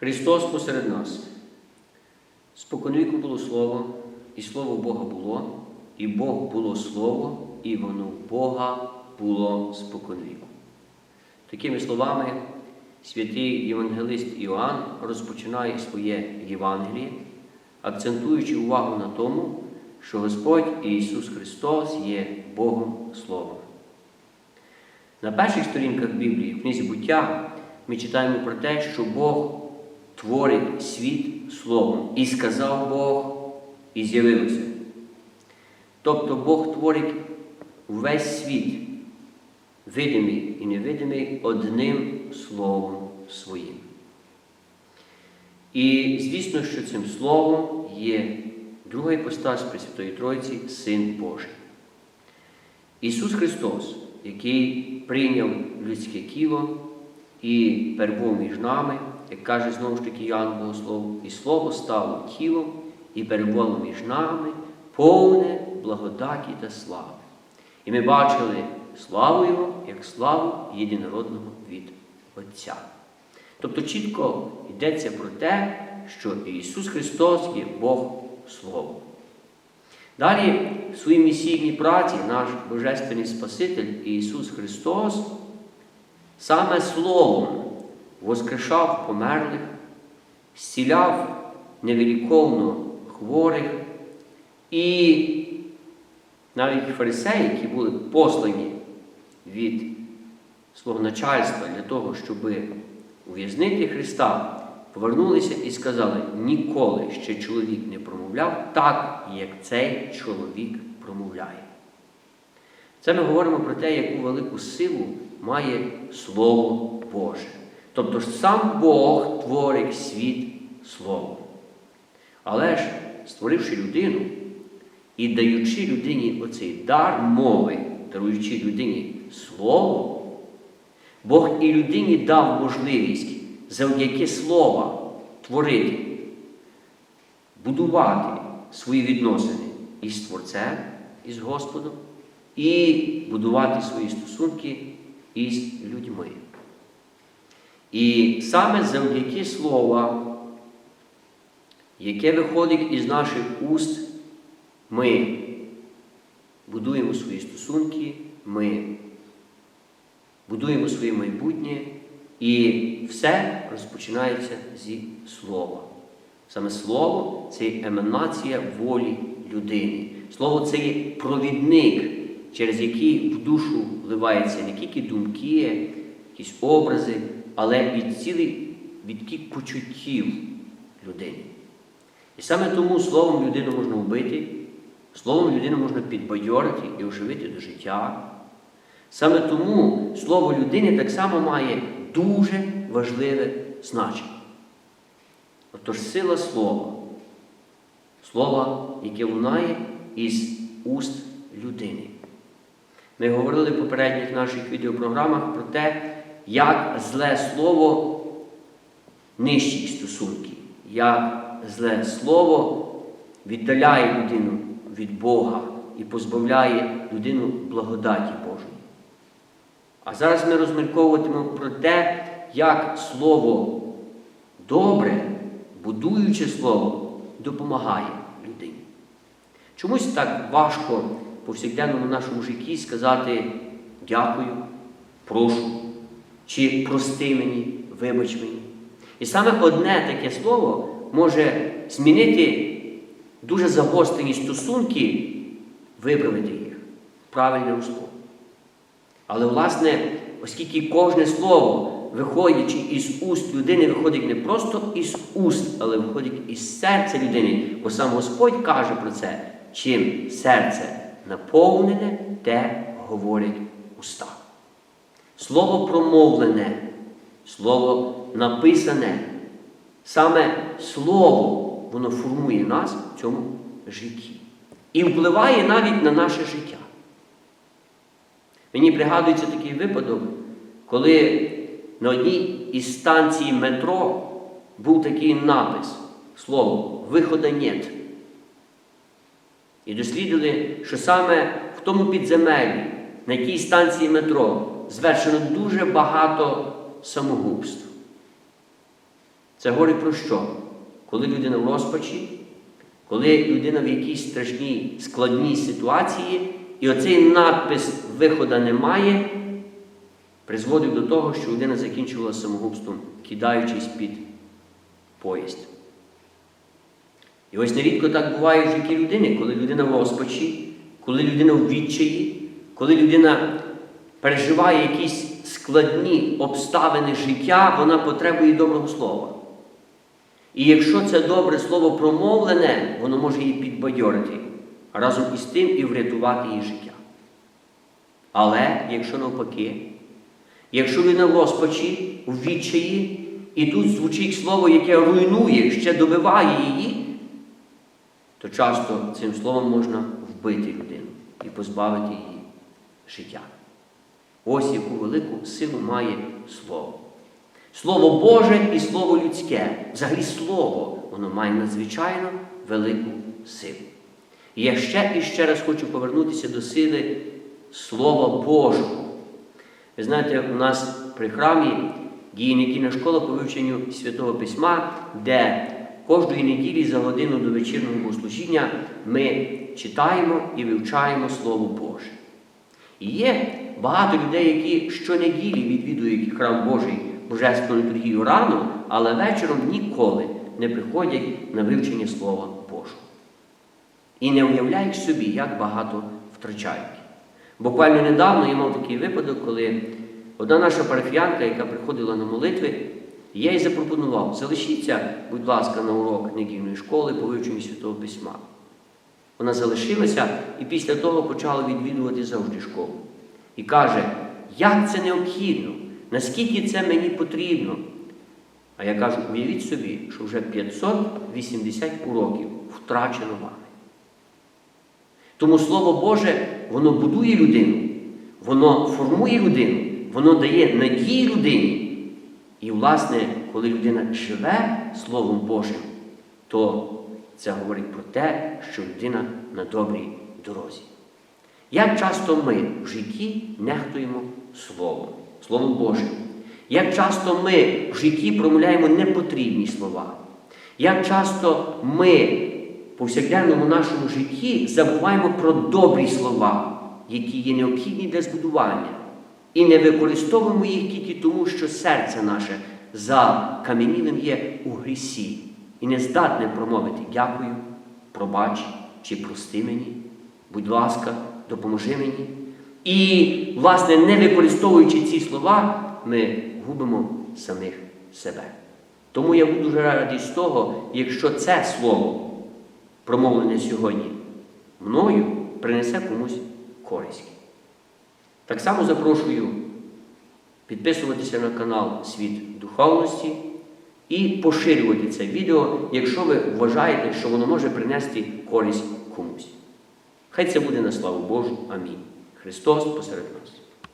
Христос посеред нас. Споконвіку було Слово, і Слово Бога було, і Бог було Слово, і воно Бога було споконвіку. Такими словами, святий Євангелист Іоанн розпочинає своє Євангеліє, акцентуючи увагу на тому, що Господь Ісус Христос є Богом Словом. На перших сторінках Біблії, в книзі буття, ми читаємо про те, що Бог творить світ Словом. І сказав Бог, і з'явилося. Тобто Бог творить увесь світ, видимий і невидимий, одним Словом Своїм. І звісно, що цим Словом є друга іпостась Пресвятої Тройці, Син Божий. Ісус Христос, який прийняв людське тіло і перебув між нами, як каже знову ж таки Ян Богослов, і Слово стало тілом і перебувало між нами, повне благодаті та слави. І ми бачили славу Його, як славу єдинородного від Отця. Тобто чітко йдеться про те, що Ісус Христос є Бог Слово. Далі в своїй місійній праці наш Божественний Спаситель Ісус Христос саме Словом воскрешав померлих, зціляв невеликовно хворих і навіть фарисеї, які були послані від свого начальства для того, щоб ув'язнити Христа, повернулися і сказали, ніколи ще чоловік не промовляв так, як цей чоловік промовляє. Це ми говоримо про те, яку велику силу має Слово Боже. Тобто ж сам Бог творить світ Словом. Але ж, створивши людину і даючи людині оцей дар мови, даруючи людині Слово, Бог і людині дав можливість завдяки слова творити, будувати свої відносини із Творцем, із Господом, і будувати свої стосунки із людьми. І саме завдяки слова, яке виходить із наших уст, ми будуємо свої стосунки, ми будуємо своє майбутнє, і все розпочинається зі слова. Саме слово це є еманація волі людини. Слово це є провідник, через який в душу вливаються не тільки думки, якісь образи, але від цілий відтік почуттів людини. І саме тому словом людину можна вбити, словом людину можна підбадьорити і оживити до життя. Саме тому слово людини так само має дуже важливе значення. Отож, сила слова, слова, яке лунає із уст людини. Ми говорили в попередніх наших відеопрограмах про те, як зле слово нищить стосунки, як зле слово віддаляє людину від Бога і позбавляє людину благодаті Божої. А зараз ми розмірковуватимемо про те, як слово добре, будуюче слово, допомагає людині. Чомусь так важко повсякденному нашому житті сказати дякую, прошу, чи прости мені, вибач мені. І саме одне таке слово може змінити дуже загострені стосунки, виправити їх правильне русло. Але, власне, оскільки кожне слово, виходячи із уст людини, виходить не просто із уст, але виходить із серця людини, бо сам Господь каже про це, чим серце наповнене, те говорить уста. Слово промовлене, слово написане, саме слово, воно формує нас в цьому житті. І впливає навіть на наше життя. Мені пригадується такий випадок, коли на одній із станцій метро був такий напис слово вихода нет. І дослідили, що саме в тому підземеллі, на тій станції метро, звершено дуже багато самогубств. Це говорить про що? Коли людина в розпачі, коли людина в якійсь страшній складній ситуації, і оцей надпис виходу немає, призводив до того, що людина закінчувала самогубством, кидаючись під поїзд. І ось нерідко так буває в житті людини, коли людина в розпачі, коли людина в відчаї, коли людина переживає якісь складні обставини життя, вона потребує доброго слова. І якщо це добре слово промовлене, воно може її підбадьорити, разом із тим і врятувати її життя. Але якщо навпаки, якщо людина в розпачі, у відчаї, і тут звучить слово, яке руйнує, ще добиває її, то часто цим словом можна вбити людину і позбавити її життя. Ось яку велику силу має слово. Слово Боже і слово людське, взагалі слово, воно має надзвичайно велику силу. І я ще і ще раз хочу повернутися до сили Слова Божого. Ви знаєте, у нас при храмі діє недільна школа по вивченню Святого Письма, де кожної неділі за годину до вечірнього богослужіння ми читаємо і вивчаємо Слово Боже. І є багато людей, які щонеділі відвідують храм Божий Божественну літургію рано, але вечором ніколи не приходять на вивчення Слова Божого. І не уявляють собі, як багато втрачають. Буквально недавно я мав такий випадок, коли одна наша парафіянка, яка приходила на молитви, я їй запропонував, залишіться, будь ласка, на урок недільної школи по вивченню Святого Письма. Вона залишилася і після того почала відвідувати завжди школу. І каже, як це необхідно, наскільки це мені потрібно. А я кажу, уявіть собі, що вже 580 уроків втрачено вами. Тому Слово Боже, воно будує людину, воно формує людину, воно дає надії людині. І, власне, коли людина живе Словом Божим, то це говорить про те, що людина на добрій дорозі. Як часто ми в житті нехтуємо Словом, Словом Божим? Як часто ми в житті промовляємо непотрібні слова? Як часто ми в повсякденному нашому житті забуваємо про добрі слова, які є необхідні для збудування, і не використовуємо їх тільки тому, що серце наше закам'янілим є у грісі і не здатне промовити дякую, пробач чи прости мені, будь ласка, допоможи мені. І, власне, не використовуючи ці слова, ми губимо самих себе. Тому я буду дуже радий з того, якщо це слово, промовлене сьогодні мною, принесе комусь користь. Так само запрошую підписуватися на канал Світ Духовності і поширювати це відео, якщо ви вважаєте, що воно може принести користь комусь. Хай це буде на славу Божу. Амінь. Христос посеред нас.